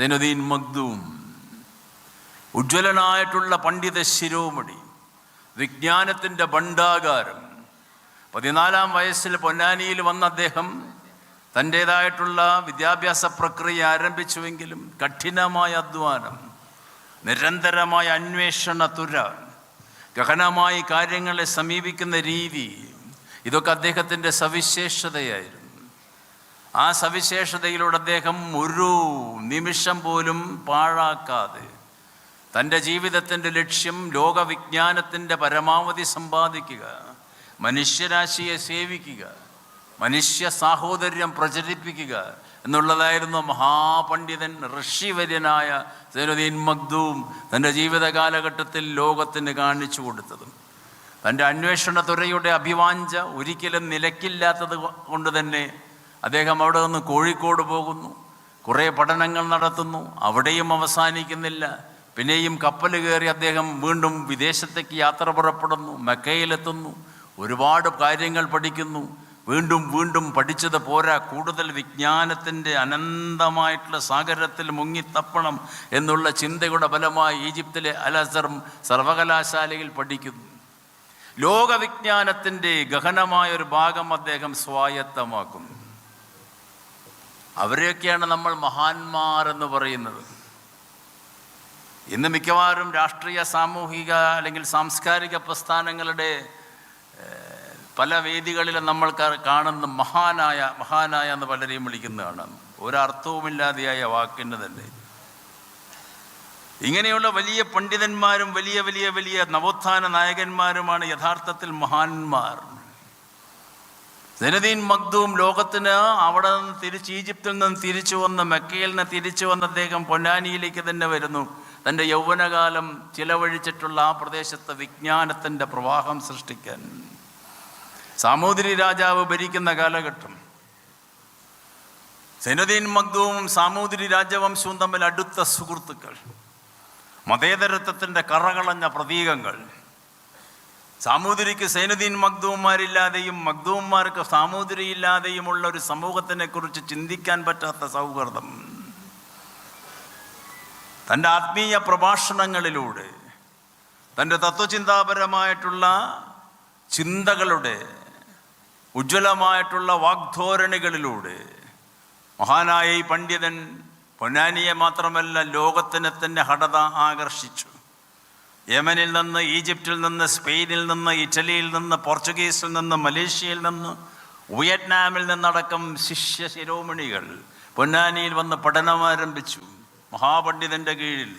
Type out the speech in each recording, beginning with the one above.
സൈനുദ്ദീൻ മഖ്ദൂം ഉജ്ജ്വലനായിട്ടുള്ള പണ്ഡിത ശിരോമണി വിജ്ഞാനത്തിന്റെ ഭണ്ഡാകാരം. പതിനാലാം വയസ്സിൽ പൊന്നാനിയിൽ വന്ന അദ്ദേഹം തന്റേതായിട്ടുള്ള വിദ്യാഭ്യാസ പ്രക്രിയ ആരംഭിച്ചുവെങ്കിലും കഠിനമായ അധ്വാനം നിരന്തരമായ അന്വേഷണ തുര ഗഹനമായി കാര്യങ്ങളെ സമീപിക്കുന്ന രീതി ഇതൊക്കെ അദ്ദേഹത്തിന്റെ സവിശേഷതയായിരുന്നു. ആ സവിശേഷതയിലൂടെ അദ്ദേഹം ഒരു നിമിഷം പോലും പാഴാക്കാതെ തന്റെ ജീവിതത്തിന്റെ ലക്ഷ്യം ലോകവിജ്ഞാനത്തിന്റെ പരമാവധി സമ്പാദിക്കുക മനുഷ്യരാശിയെ സേവിക്കുക മനുഷ്യ സാഹോദര്യം പ്രചരിപ്പിക്കുക എന്നുള്ളതായിരുന്നു മഹാപണ്ഡിതൻ ഋഷിവര്യനായ സൈനുദ്ദീൻ മഖ്ദൂം തന്റെ ജീവിത കാലഘട്ടത്തിൽ ലോകത്തിന് കാണിച്ചു കൊടുത്തതും. തന്റെ അന്വേഷണ തുറയുടെ അഭിവാഞ്ച ഒരിക്കലും നിലക്കില്ലാത്തത് കൊണ്ട് തന്നെ അദ്ദേഹം അവിടെ നിന്ന് കോഴിക്കോട് പോകുന്നു. കുറേ പഠനങ്ങൾ നടത്തുന്നു. അവിടെയും അവസാനിക്കുന്നില്ല. പിന്നെയും കപ്പൽ കയറി അദ്ദേഹം വീണ്ടും വിദേശത്തേക്ക് യാത്ര പുറപ്പെടുന്നു. മെക്കയിലെത്തുന്നു. ഒരുപാട് കാര്യങ്ങൾ പഠിക്കുന്നു. വീണ്ടും വീണ്ടും പഠിച്ചത് പോരാ. കൂടുതൽ വിജ്ഞാനത്തിന്റെ അനന്തമായിട്ടുള്ള സാഗരത്തിൽ മുങ്ങിത്തപ്പണം എന്നുള്ള ചിന്തയുടെ ഫലമായി ഈജിപ്തിലെ അലസർ സർവകലാശാലയിൽ പഠിക്കുന്നു. ലോകവിജ്ഞാനത്തിന്റെ ഗഹനമായ ഒരു ഭാഗം അദ്ദേഹം സ്വായത്തമാക്കുന്നു. അവരെയൊക്കെയാണ് നമ്മൾ മഹാന്മാർ എന്ന് പറയുന്നത്. ഇന്ന് മിക്കവാറും രാഷ്ട്രീയ സാമൂഹിക അല്ലെങ്കിൽ സാംസ്കാരിക പ്രസ്ഥാനങ്ങളുടെ പല വേദികളിലും നമ്മൾ കാണുന്ന മഹാനായ മഹാനായ എന്ന് പലരെയും വിളിക്കുന്നതാണ്. ഒരർത്ഥവുമില്ലാതെയായ വാക്കിന് തന്നെ. ഇങ്ങനെയുള്ള വലിയ പണ്ഡിതന്മാരും വലിയ വലിയ വലിയ നവോത്ഥാന നായകന്മാരുമാണ് യഥാർത്ഥത്തിൽ മഹാന്മാർ. സൈനുദ്ദീൻ മഖ്ദൂം ലോകത്തിന് അവിടെ നിന്ന് തിരിച്ച് ഈജിപ്തിൽ നിന്ന് തിരിച്ചു വന്ന് മെക്കയിൽ നിന്ന് തിരിച്ചു വന്ന അദ്ദേഹം പൊന്നാനിയിലേക്ക് തന്നെ വരുന്നു. തന്റെ യൗവനകാലം ചിലവഴിച്ചിട്ടുള്ള ആ പ്രദേശത്ത് വിജ്ഞാനത്തിന്റെ പ്രവാഹം സൃഷ്ടിക്കാൻ. സാമൂതിരി രാജാവ് ഭരിക്കുന്ന കാലഘട്ടം. സൈനുദ്ദീൻ മഖ്ദൂമും സാമൂതിരി രാജവംശവും തമ്മിൽ അടുത്ത സുഹൃത്തുക്കൾ. മതേതരത്വത്തിന്റെ കറകളഞ്ഞ പ്രതീകങ്ങൾ. സാമൂതിരിക്ക് സൈനുദ്ദീൻ മഖ്ദൂമാരില്ലാതെയും മഖ്ദൂമാർക്ക് സാമൂതിരി ഇല്ലാതെയുമുള്ള ഒരു സമൂഹത്തിനെ കുറിച്ച് ചിന്തിക്കാൻ പറ്റാത്ത സൗഹൃദം. തന്റെ ആത്മീയ പ്രഭാഷണങ്ങളിലൂടെ തന്റെ തത്വചിന്താപരമായിട്ടുള്ള ചിന്തകളുടെ ഉജ്ജ്വലമായിട്ടുള്ള വാഗ്ധോരണികളിലൂടെ മഹാനായ ഈ പണ്ഡിതൻ പൊന്നാനിയെ മാത്രമല്ല ലോകത്തിനെ തന്നെ ഹഠത ആകർഷിച്ചു. യമനിൽ നിന്ന് ഈജിപ്തിൽ നിന്ന് സ്പെയിനിൽ നിന്ന് ഇറ്റലിയിൽ നിന്ന് പോർച്ചുഗീസിൽ നിന്ന് മലേഷ്യയിൽ നിന്ന് വിയറ്റ്നാമിൽ നിന്നടക്കം ശിഷ്യ ശിരോമണികൾ പൊന്നാനിയിൽ വന്ന് പഠനം ആരംഭിച്ചു. മഹാപണ്ഡിതന്റെ കീഴിൽ.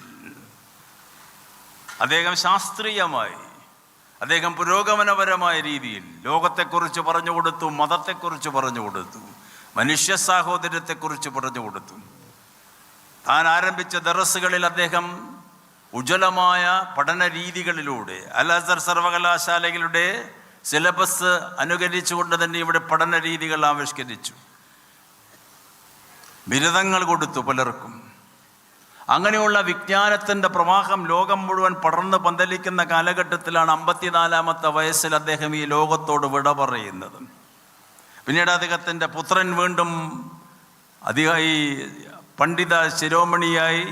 അദ്ദേഹം ശാസ്ത്രീയമായി അദ്ദേഹം പുരോഗമനപരമായ രീതിയിൽ ലോകത്തെക്കുറിച്ച് പറഞ്ഞു കൊടുത്തു മതത്തെക്കുറിച്ച് പറഞ്ഞു കൊടുത്തു മനുഷ്യ സാഹോദര്യത്തെക്കുറിച്ച് പറഞ്ഞു കൊടുത്തു. താൻ ആരംഭിച്ച ദറസുകളിൽ അദ്ദേഹം ഉജ്ജ്വലമായ പഠന രീതികളിലൂടെ അൽ അസർ സർവകലാശാലകളുടെ സിലബസ് അനുകരിച്ചുകൊണ്ട് തന്നെ ഇവിടെ പഠന രീതികൾ ആവിഷ്കരിച്ചു. ബിരുദങ്ങൾ കൊടുത്തു പലർക്കും. അങ്ങനെയുള്ള വിജ്ഞാനത്തിന്റെ പ്രവാഹം ലോകം മുഴുവൻ പടർന്ന് പന്തലിക്കുന്ന കാലഘട്ടത്തിലാണ് അമ്പത്തിനാലാമത്തെ വയസ്സിൽ അദ്ദേഹം ഈ ലോകത്തോട് വിട പറയുന്നത്. പിന്നീട് അദ്ദേഹത്തിന്റെ പുത്രൻ വീണ്ടും അധികമായി പണ്ഡിത ശിരോമണിയായി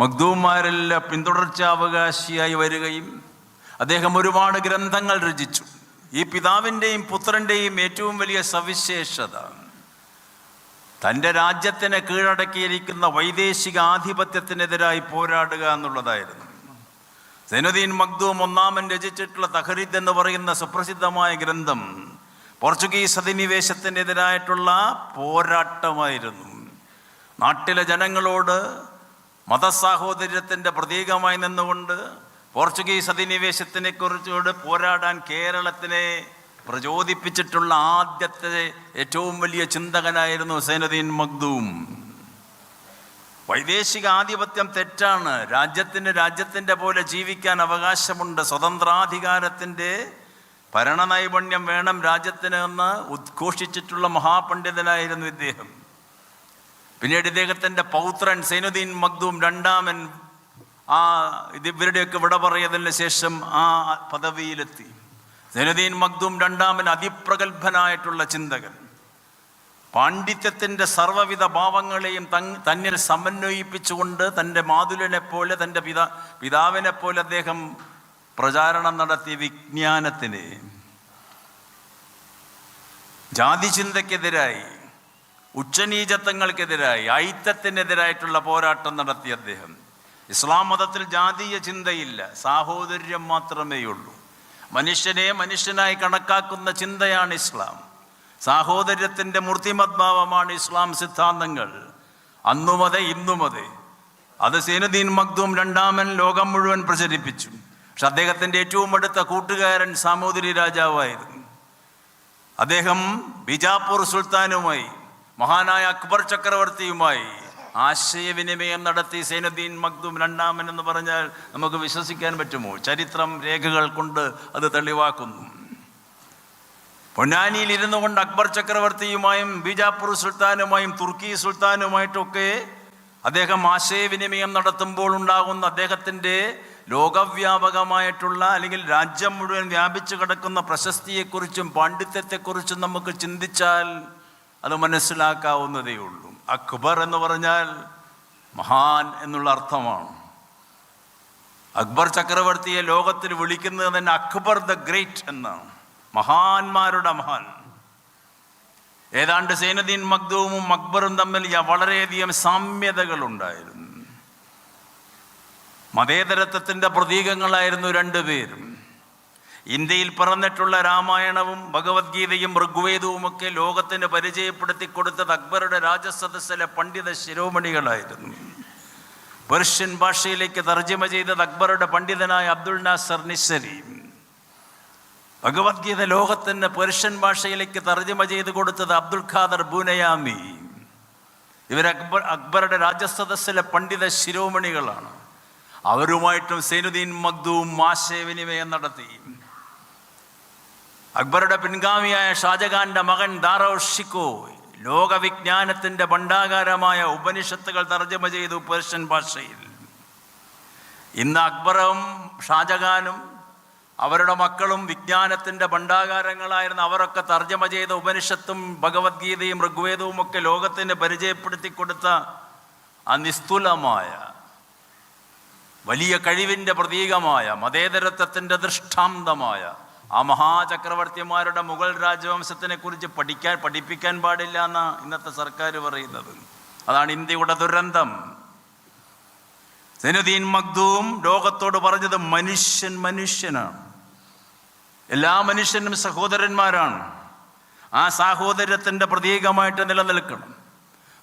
മഗ്ദൂമാരിലെ പിന്തുടർച്ചാവകാശിയായി വരികയും അദ്ദേഹം ഒരുപാട് ഗ്രന്ഥങ്ങൾ രചിച്ചു. ഈ പിതാവിന്റെയും പുത്രന്റെയും ഏറ്റവും വലിയ സവിശേഷത തന്റെ രാജ്യത്തിനെ കീഴടക്കിയിരിക്കുന്ന വൈദേശിക ആധിപത്യത്തിനെതിരായി പോരാടുക എന്നുള്ളതായിരുന്നു. സൈനുദ്ദീൻ മഖ്ദൂം ഒന്നാമൻ രചിച്ചിട്ടുള്ള തഹരീദ് എന്ന് പറയുന്ന സുപ്രസിദ്ധമായ ഗ്രന്ഥം പോർച്ചുഗീസ് അധിനിവേശത്തിനെതിരായിട്ടുള്ള പോരാട്ടമായിരുന്നു. നാട്ടിലെ ജനങ്ങളോട് മതസാഹോദര്യത്തിന്റെ പ്രതീകമായി നിന്നുകൊണ്ട് പോർച്ചുഗീസ് അധിനിവേശത്തിനെ കുറിച്ചോട് പോരാടാൻ കേരളത്തിനെ പ്രചോദിപ്പിച്ചിട്ടുള്ള ആദ്യത്തെ ഏറ്റവും വലിയ ചിന്തകനായിരുന്നു ഹുസൈനുദ്ദീൻ മഖ്ദൂം. വൈദേശിക ആധിപത്യം തെറ്റാണ്. രാജ്യത്തിന് രാജ്യത്തിന്റെ പോലെ ജീവിക്കാൻ അവകാശമുണ്ട്. സ്വതന്ത്രാധികാരത്തിന്റെ ഭരണനൈപുണ്യം വേണം രാജ്യത്തിന് എന്ന് ഉദ്ഘോഷിച്ചിട്ടുള്ള മഹാപണ്ഡിതനായിരുന്നു ഇദ്ദേഹം. പിന്നീട് ഇദ്ദേഹത്തിന്റെ പൗത്രൻ സൈനുദ്ദീൻ മഖ്ദൂം രണ്ടാമൻ ആ ഇത് ഇവരുടെയൊക്കെ വിട പറയതിന് ശേഷം ആ പദവിയിലെത്തി. സൈനുദ്ദീൻ മഖ്ദൂം രണ്ടാമൻ അതിപ്രഗത്ഭനായിട്ടുള്ള ചിന്തകൻ. പാണ്ഡിത്യത്തിന്റെ സർവവിധ ഭാവങ്ങളെയും തന്നിൽ സമന്വയിപ്പിച്ചുകൊണ്ട് തന്റെ മാതുലിനെ പോലെ തന്റെ പിതാ പിതാവിനെ പോലെ അദ്ദേഹം പ്രചാരണം നടത്തിയ വിജ്ഞാനത്തിന് ജാതിചിന്തയ്ക്കെതിരായി ഉച്ചനീചത്വങ്ങൾക്കെതിരായി ഐത്തത്തിനെതിരായിട്ടുള്ള പോരാട്ടം നടത്തി അദ്ദേഹം. ഇസ്ലാം മതത്തിൽ ജാതീയ ചിന്തയില്ല സാഹോദര്യം മാത്രമേ ഉള്ളൂ മനുഷ്യനെ മനുഷ്യനായി കണക്കാക്കുന്ന ചിന്തയാണ് ഇസ്ലാം. സാഹോദര്യത്തിന്റെ മൂർത്തിമത്ഭാവമാണ് ഇസ്ലാം സിദ്ധാന്തങ്ങൾ. അന്നുമതെ ഇന്നുമതെ. അത് സൈനുദ്ദീൻ മഖ്ദൂം രണ്ടാമൻ ലോകം മുഴുവൻ പ്രചരിപ്പിച്ചു. പക്ഷെ അദ്ദേഹത്തിന്റെ ഏറ്റവും അടുത്ത കൂട്ടുകാരൻ സാമൂതിരി രാജാവായിരുന്നു. അദ്ദേഹം ബിജാപ്പൂർ സുൽത്താനുമായി മഹാനായ അക്ബർ ചക്രവർത്തിയുമായി ആശയവിനിമയം നടത്തി സൈനുദ്ദീൻ മഖ്ദൂം രണ്ടാമൻ എന്ന് പറഞ്ഞാൽ നമുക്ക് വിശ്വസിക്കാൻ പറ്റുമോ? ചരിത്രം രേഖകൾ കൊണ്ട് അത് തെളിവാക്കുന്നു. പൊന്നാനിയിൽ ഇരുന്നു കൊണ്ട് അക്ബർ ചക്രവർത്തിയുമായും ബീജാപ്പൂർ സുൽത്താനുമായും തുർക്കി സുൽത്താനുമായിട്ടൊക്കെ അദ്ദേഹം ആശയവിനിമയം നടത്തുമ്പോൾ ഉണ്ടാകുന്ന അദ്ദേഹത്തിന്റെ ലോകവ്യാപകമായിട്ടുള്ള അല്ലെങ്കിൽ രാജ്യം മുഴുവൻ വ്യാപിച്ചു കിടക്കുന്ന പ്രശസ്തിയെക്കുറിച്ചും പാണ്ഡിത്യത്തെക്കുറിച്ചും നമുക്ക് ചിന്തിച്ചാൽ അത് മനസ്സിലാക്കാവുന്നതേ ഉള്ളൂ. അക്ബർ എന്ന് പറഞ്ഞാൽ മഹാൻ എന്നുള്ള അർത്ഥമാണ്. അക്ബർ ചക്രവർത്തിയെ ലോകത്തിൽ വിളിക്കുന്നത് തന്നെ അക്ബർ ദ ഗ്രേറ്റ് എന്നാണ്. മഹാന്മാരുടെ മഹാൻ. ഏതാണ്ട് സേനദീൻ മക്ദൂവും അക്ബറും തമ്മിൽ വളരെയധികം സാമ്യതകളുണ്ടായിരുന്നു. മതേതരത്വത്തിന്റെ പ്രതീകങ്ങളായിരുന്നു രണ്ടുപേരും. ഇന്ത്യയിൽ പിറന്നിട്ടുള്ള രാമായണവും ഭഗവത്ഗീതയും ഋഗ്വേദവുമൊക്കെ ലോകത്തിന് പരിചയപ്പെടുത്തി കൊടുത്തത് അക്ബറുടെ രാജസദസ്സിലെ പണ്ഡിത ശിരോമണികളായിരുന്നു. പേർഷ്യൻ ഭാഷയിലേക്ക് തർജമ ചെയ്തത് അക്ബറുടെ പണ്ഡിതനായ അബ്ദുൾ നാസർ നിസരി ഭഗവത്ഗീത ലോകത്തിന് പേർഷ്യൻ ഭാഷയിലേക്ക് തർജമ ചെയ്ത് കൊടുത്തത് അബ്ദുൽ ഖാദർ ബൂനയാമി. ഇവർ അക്ബർ അക്ബറുടെ രാജസദസ്സിലെ പണ്ഡിത ശിരോമണികളാണ്. അവരുമായിട്ടും സൈനുദ്ദീൻ മഗ്ദുവും ആശയവിനിമയം നടത്തി. അക്ബറുടെ പിൻഗാമിയായ ഷാജഹാന്റെ മകൻ ദാറോ ഷിക്കോ ലോകവിജ്ഞാനത്തിന്റെ ഭണ്ഡാകാരമായ ഉപനിഷത്തുകൾ തർജമ ചെയ്തു പേർഷ്യൻ ഭാഷയിൽ. ഇന്ന് അക്ബറും ഷാജഹാനും അവരുടെ മക്കളും വിജ്ഞാനത്തിന്റെ ഭണ്ഡാകാരങ്ങളായിരുന്ന അവരൊക്കെ തർജമ ചെയ്ത ഉപനിഷത്തും ഭഗവത്ഗീതയും ഋഗ്വേദവും ഒക്കെ ലോകത്തിന് പരിചയപ്പെടുത്തി കൊടുത്ത ആ നിസ്തുലമായ വലിയ കഴിവിന്റെ പ്രതീകമായ മതേതരത്വത്തിന്റെ ദൃഷ്ടാന്തമായ ആ മഹാചക്രവർത്തിമാരുടെ മുഗൾ രാജവംശത്തിനെ കുറിച്ച് പഠിക്കാൻ പഠിപ്പിക്കാൻ പാടില്ല എന്നാണ് ഇന്നത്തെ സർക്കാർ പറയുന്നത്. അതാണ് ഇന്ത്യയുടെ ദുരന്തം. സൈനുദ്ദീൻ മഗ്ദൂം ലോകത്തോട് പറഞ്ഞത് മനുഷ്യൻ മനുഷ്യനാണ്. എല്ലാ മനുഷ്യനും സഹോദരന്മാരാണ്. ആ സാഹോദര്യത്തിന്റെ പ്രതീകമായിട്ട് നിലനിൽക്കണം.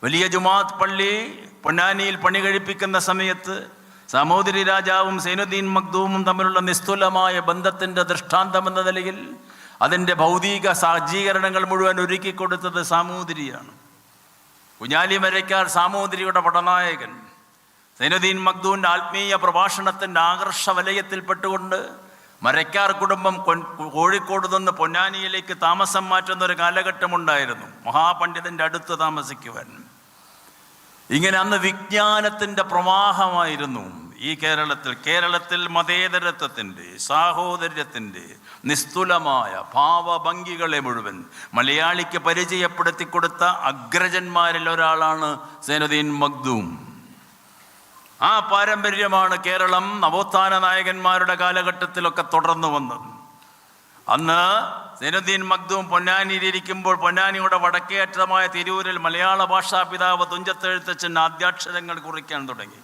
വലിയ ജുമാത്ത് പള്ളി പൊന്നാനിയിൽ പണി കഴിപ്പിക്കുന്ന സമയത്ത് സാമൂതിരി രാജാവും സൈനുദ്ദീൻ മഖ്ദൂമും തമ്മിലുള്ള നിസ്തുലമായ ബന്ധത്തിന്റെ ദൃഷ്ടാന്തം എന്ന നിലയിൽ അതിന്റെ ഭൗതിക സജ്ജീകരണങ്ങൾ മുഴുവൻ ഒരുക്കി കൊടുത്തത് സാമൂതിരിയാണ് കുഞ്ഞാലി മരയ്ക്കാർ സാമൂതിരിയുടെ പടനായകൻ. സൈനുദ്ദീൻ മഖ്ദൂന്റെ ആത്മീയ പ്രഭാഷണത്തിന്റെ ആകർഷ വലയത്തിൽപ്പെട്ടുകൊണ്ട് മരയ്ക്കാർ കുടുംബം കോഴിക്കോട് നിന്ന് പൊന്നാനിയിലേക്ക് താമസം മാറ്റുന്ന ഒരു കാലഘട്ടമുണ്ടായിരുന്നു. മഹാപണ്ഡിതന്റെ അടുത്ത് താമസിക്കുവാൻ. ഇങ്ങനെ അന്ന് വിജ്ഞാനത്തിന്റെ പ്രവാഹമായിരുന്നു. ഈ കേരളത്തിൽ കേരളത്തിൽ മതേതരത്വത്തിന്റെ സാഹോദര്യത്തിന്റെ നിസ്തുലമായ ഭാവഭംഗികളെ മുഴുവൻ മലയാളിക്ക് പരിചയപ്പെടുത്തി കൊടുത്ത അഗ്രജന്മാരിൽ ഒരാളാണ് സൈനുദ്ദീൻ മഖ്ദൂം. ആ പാരമ്പര്യമാണ് കേരളം നവോത്ഥാന നായകന്മാരുടെ കാലഘട്ടത്തിലൊക്കെ തുടർന്നു വന്നത്. അന്ന് സൈനുദ്ദീൻ മഖ്ദൂം പൊന്നാനിയിലിരിക്കുമ്പോൾ പൊന്നാനിയുടെ വടക്കേറ്റമായ തിരൂരിൽ മലയാള ഭാഷാ പിതാവ് തുഞ്ചത്തെഴുത്തച്ഛൻ ആദ്യാക്ഷരങ്ങൾ കുറിക്കാൻ തുടങ്ങി.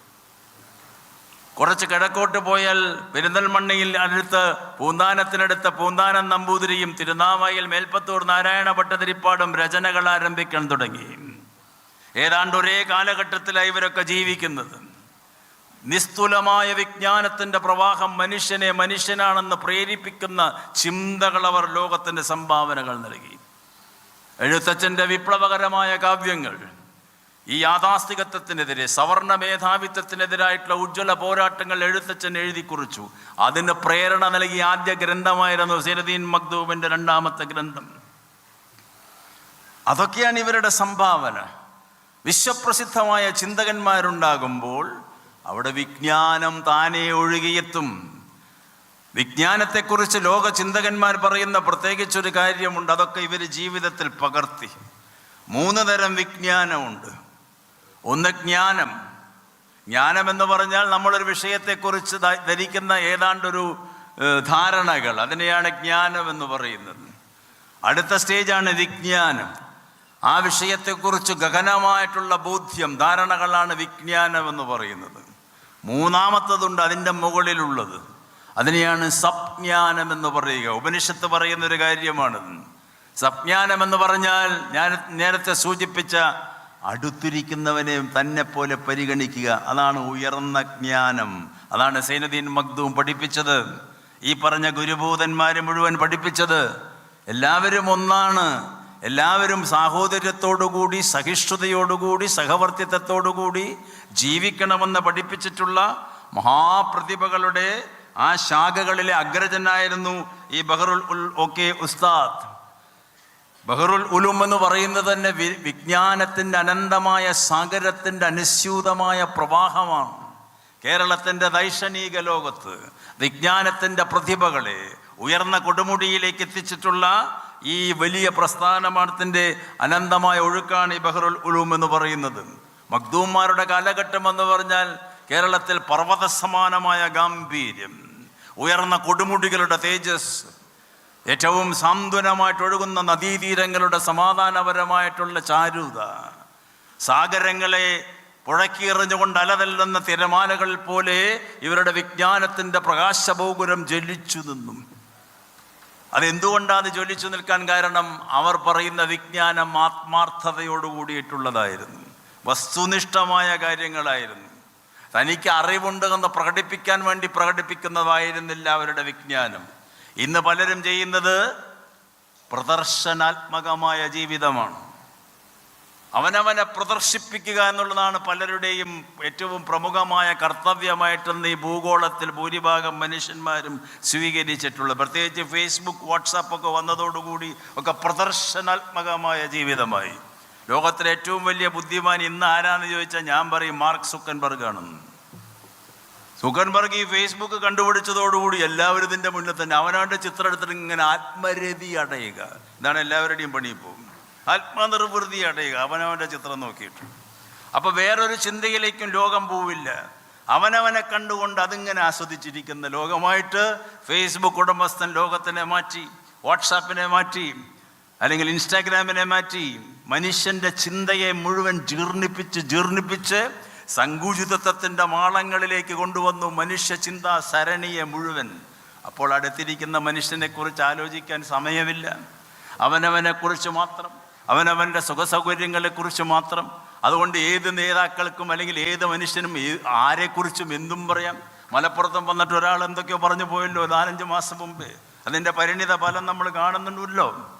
കുറച്ച് കിഴക്കോട്ട് പോയാൽ പെരിന്തൽമണ്ണയിൽ അടുത്ത് പൂന്താനത്തിനടുത്ത് പൂന്താനം നമ്പൂതിരിയും തിരുനാവായിൽ മേൽപ്പത്തൂർ നാരായണ ഭട്ടതിരിപ്പാടും രചനകൾ ആരംഭിക്കാൻ തുടങ്ങി. ഏതാണ്ട് ഒരേ കാലഘട്ടത്തിലായി ഇവരൊക്കെ ജീവിക്കുന്നത്. നിസ്തുലമായ വിജ്ഞാനത്തിന്റെ പ്രവാഹം മനുഷ്യനെ മനുഷ്യനാണെന്ന് പ്രേരിപ്പിക്കുന്ന ചിന്തകൾ അവർ ലോകത്തിന്റെ സംഭാവനകൾ നൽകി. എഴുത്തച്ഛന്റെ വിപ്ലവകരമായ കാവ്യങ്ങൾ ഈ യാഥാസ്ഥികത്വത്തിനെതിരെ സവർണ മേധാവിത്വത്തിനെതിരായിട്ടുള്ള ഉജ്ജ്വല പോരാട്ടങ്ങൾ എഴുത്തച്ഛൻ എഴുതി കുറിച്ചു. അതിന് പ്രേരണ നൽകിയ ആദ്യ ഗ്രന്ഥമായിരുന്നു സിരദീൻ മക്ദൂബിന്റെ രണ്ടാമത്തെ ഗ്രന്ഥം. അതൊക്കെയാണ് ഇവരുടെ സംഭാവന. വിശ്വപ്രസിദ്ധമായ ചിന്തകന്മാരുണ്ടാകുമ്പോൾ അവിടെ വിജ്ഞാനം താനേ ഒഴുകിയെത്തും. വിജ്ഞാനത്തെക്കുറിച്ച് ലോക ചിന്തകന്മാർ പറയുന്ന പ്രത്യേകിച്ചൊരു കാര്യമുണ്ട് അതൊക്കെ ഇവർ ജീവിതത്തിൽ പകർത്തി. മൂന്ന് തരം വിജ്ഞാനമുണ്ട്. ഒന്ന് ജ്ഞാനം. ജ്ഞാനം എന്ന് പറഞ്ഞാൽ നമ്മളൊരു വിഷയത്തെക്കുറിച്ച് ധരിക്കുന്ന ഏതാണ്ടൊരു ധാരണകൾ. അതിനെയാണ് ജ്ഞാനം എന്ന് പറയുന്നത്. അടുത്ത സ്റ്റേജാണ് വിജ്ഞാനം. ആ വിഷയത്തെക്കുറിച്ച് ഗഹനമായിട്ടുള്ള ബോധ്യം ധാരണകളാണ് വിജ്ഞാനം എന്ന് പറയുന്നത്. മൂന്നാമത്തതുണ്ട് അതിന്റെ മുകളിലുള്ളത്. അതിനെയാണ് സപ്ജ്ഞാനം എന്ന് പറയുക. ഉപനിഷത്ത് പറയുന്ന ഒരു സപ്ജ്ഞാനം എന്ന് പറഞ്ഞാൽ ഞാൻ നേരത്തെ സൂചിപ്പിച്ച അടുത്തിരിക്കുന്നവനെ തന്നെ പോലെ പരിഗണിക്കുക. അതാണ് ഉയർന്ന ജ്ഞാനം. അതാണ് സൈനുദ്ദീൻ മഗ്ദൂം പഠിപ്പിച്ചത്. ഈ പറഞ്ഞ ഗുരുഭൂതന്മാരെ മുഴുവൻ പഠിപ്പിച്ചത്. എല്ലാവരും ഒന്നാണ്. എല്ലാവരും സാഹോദര്യത്തോടുകൂടി സഹിഷ്ണുതയോടുകൂടി സഹവർത്തിത്വത്തോടുകൂടി ജീവിക്കണമെന്ന് പഠിപ്പിച്ചിട്ടുള്ള മഹാപ്രതിഭകളുടെ ആ ശാഖകളിലെ അഗ്രജനായിരുന്നു ഈ ബഹറുൽ ഉൽ ഓക്കെ ഉസ്താദ്. ബഹറുൽ ഉലും എന്ന് പറയുന്നത് തന്നെ വിജ്ഞാനത്തിന്റെ അനന്തമായ സാഗരത്തിന്റെ അനുസ്യൂതമായ പ്രവാഹമാണ്. കേരളത്തിന്റെ ദൈക്ഷണീക ലോകത്ത് വിജ്ഞാനത്തിന്റെ പ്രതിഭകളെ ഉയർന്ന കൊടുമുടിയിലേക്ക് എത്തിച്ചിട്ടുള്ള ഈ വലിയ പ്രസ്ഥാനമാണത്തിന്റെ അനന്തമായ ഒഴുക്കാണ് ഈ ബഹ്റുൽ ഉലൂം എന്ന് പറയുന്നത്. മഖ്ദൂമാരുടെ കാലഘട്ടം എന്ന് പറഞ്ഞാൽ കേരളത്തിൽ പർവത സമാനമായ ഗാംഭീര്യം ഉയർന്ന കൊടുമുടികളുടെ തേജസ് ഏറ്റവും സാന്ത്വനമായിട്ട് ഒഴുകുന്ന നദീതീരങ്ങളുടെ സമാധാനപരമായിട്ടുള്ള ചാരുത സാഗരങ്ങളെ പുഴക്കിയെറിഞ്ഞുകൊണ്ട് അലതല്ലുന്ന തിരമാലകൾ പോലെ ഇവരുടെ വിജ്ഞാനത്തിന്റെ പ്രകാശബോകുരം ജ്വലിച്ചു നിന്നും. അതെന്തുകൊണ്ടാണ് ജ്വലിച്ചു നിൽക്കാൻ കാരണം അവർ പറയുന്ന വിജ്ഞാനം ആത്മാർത്ഥതയോട് കൂടിയിട്ടുള്ളതായിരുന്നു വസ്തുനിഷ്ഠമായ കാര്യങ്ങളായിരുന്നു. തനിക്ക് അറിവുണ്ട് എന്ന് പ്രകടിപ്പിക്കാൻ വേണ്ടി പ്രകടിപ്പിക്കുന്നതായിരുന്നില്ല അവരുടെ വിജ്ഞാനം. ഇന്ന് പലരും ചെയ്യുന്നത് പ്രദർശനാത്മകമായ ജീവിതമാണ്. അവനവനെ പ്രദർശിപ്പിക്കുക എന്നുള്ളതാണ് പലരുടെയും ഏറ്റവും പ്രമുഖമായ കർത്തവ്യമായിട്ടെന്ന് ഈ ഭൂഗോളത്തിൽ ഭൂരിഭാഗം മനുഷ്യന്മാരും സ്വീകരിച്ചിട്ടുള്ളത്. പ്രത്യേകിച്ച് ഫേസ്ബുക്ക് വാട്സാപ്പൊക്കെ വന്നതോടുകൂടി ഒക്കെ പ്രദർശനാത്മകമായ ജീവിതമായി. ലോകത്തിലെ ഏറ്റവും വലിയ ബുദ്ധിമാൻ ഇന്ന് ആരാന്ന് ചോദിച്ചാൽ ഞാൻ പറയും മാർക്ക് സുക്കൻബർഗ് ആണെന്ന് സുക്കൻബർഗ് ഈ ഫേസ്ബുക്ക് കണ്ടുപിടിച്ചതോടുകൂടി എല്ലാവരും ഇതിന്റെ മുന്നിൽ തന്നെ അവനവന്റെ ചിത്രം എടുത്തിട്ട് ഇങ്ങനെ ആത്മരതി അടയുക. ഇതാണ് എല്ലാവരുടെയും പണി ആത്മനിർവൃതി അടയുക അവനവന്റെ ചിത്രം നോക്കിയിട്ട്. അപ്പോൾ വേറൊരു ചിന്തയിലേക്കും ലോകം പോവില്ല. അവനവനെ കണ്ടുകൊണ്ട് അതിങ്ങനെ ആസ്വദിച്ചിരിക്കുന്ന ലോകമായിട്ട് ഫേസ്ബുക്ക് ഉടമസ്ഥൻ ലോകത്തിനെ മാറ്റി വാട്സാപ്പിനെ മാറ്റി അല്ലെങ്കിൽ ഇൻസ്റ്റാഗ്രാമിനെ മാറ്റി മനുഷ്യന്റെ ചിന്തയെ മുഴുവൻ ജീർണിപ്പിച്ച് ജീർണിപ്പിച്ച് സങ്കുചിതത്വത്തിന്റെ മാളങ്ങളിലേക്ക് കൊണ്ടുവന്നു മനുഷ്യ ചിന്താ സരണിയെ മുഴുവൻ. അപ്പോൾ അടുത്തിരിക്കുന്ന മനുഷ്യനെക്കുറിച്ച് ആലോചിക്കാൻ സമയമില്ല. അവനവനെക്കുറിച്ച് മാത്രം അവനവന്റെ സുഖസൗകര്യങ്ങളെക്കുറിച്ച് മാത്രം. അതുകൊണ്ട് ഏത് നേതാക്കൾക്കും അല്ലെങ്കിൽ ഏത് മനുഷ്യനും ആരെക്കുറിച്ചും എന്തും പറയാം. മലപ്പുറത്തും വന്നിട്ട് ഒരാൾ എന്തൊക്കെയോ പറഞ്ഞു പോയല്ലോ നാലഞ്ച് മാസം മുമ്പ്. അതിന്റെ പരിണിത ഫലം നമ്മൾ കാണുന്നുണ്ടല്ലോ.